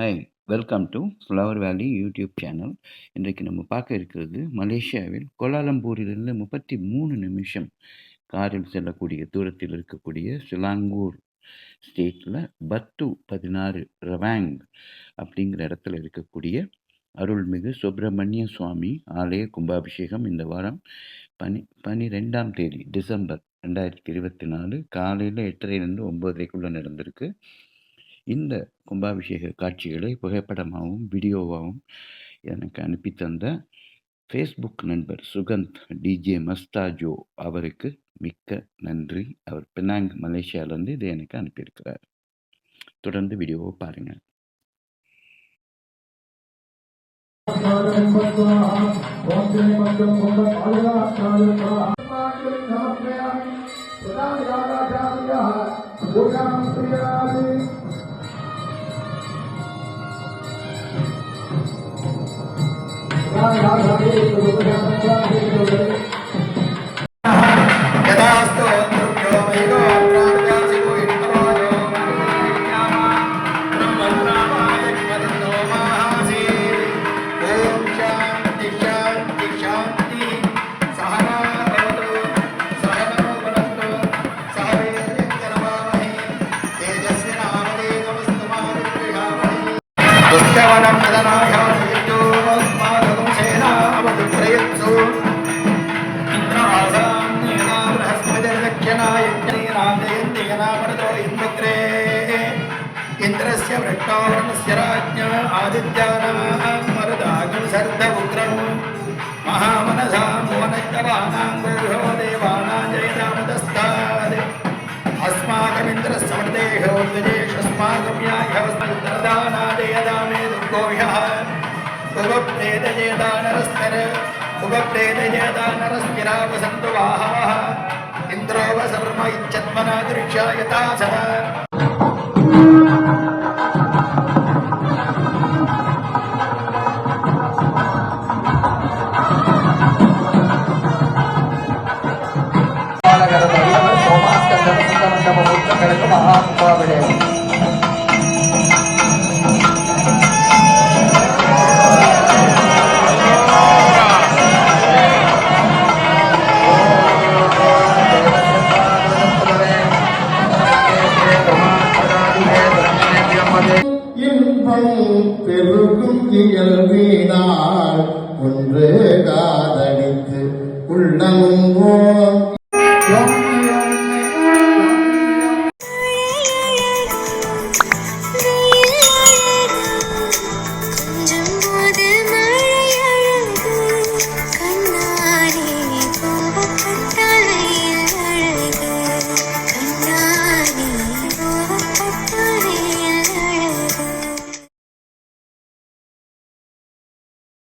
Hi welcome to flower valley YouTube channel இன்றைக்கு நம்ம பார்க்க இருக்கிறது மலேசியாவில் கோலாலம்பூரிலிருந்து முப்பத்தி மூணு நிமிஷம் காரில் செல்லக்கூடிய தூரத்தில் இருக்கக்கூடிய சிலாங்கூர் ஸ்டேட்டில் பத்து பதினாறு ரவாங் அப்படிங்கிற இடத்துல இருக்கக்கூடிய அருள்மிகு சுப்பிரமணிய சுவாமி ஆலய கும்பாபிஷேகம் இந்த வாரம் பனி பனிரெண்டாம் தேதி டிசம்பர் ரெண்டாயிரத்தி இருபத்தி நாலு காலையில் எட்டரைலேருந்து ஒம்பதரைக்குள்ளே நடந்திருக்கு. இந்த கும்பாபிஷேக காட்சிகளை புகைப்படமாகவும் வீடியோவாகவும் எனக்கு அனுப்பி தந்த ஃபேஸ்புக் நண்பர் சுகந்த் டிஜே மஸ்தாஜோ அவருக்கு மிக்க நன்றி. அவர் பினாங் மலேசியாவிலேருந்து இதை எனக்கு அனுப்பியிருக்கிறார். தொடர்ந்து வீடியோவை பாருங்கள். 看一场 ఇంద్రస్య వృక్షావరణస్య రాజ్ఞ ఆదిత్యానామరుదాగం సర్దపుత్రం మహామనసా మోనైతవానాం గృహో దేవానాం జయనామదస్తాద్ అస్మాకమింద్ర సమృదేహో ద్విజేషస్మాకం యాహ్యవస్తానాదయదామే దుర్గోభ్య ఉపప్రేతజేదానరస్తర ఉపప్రేతజేదానరస్తిరా వసంతు వాహవ. सर्वत्र सर्व इच्छत्मना दृश्या यथा सदा ಸೋಮಾಸ್ಕಂದ ಪ್ರಸಿದ್ಧ ಬೆಳೆಯಲು இன்பம் பெருகும் இயல்பினால் ஒன்று காதலித்து உள்ளமும்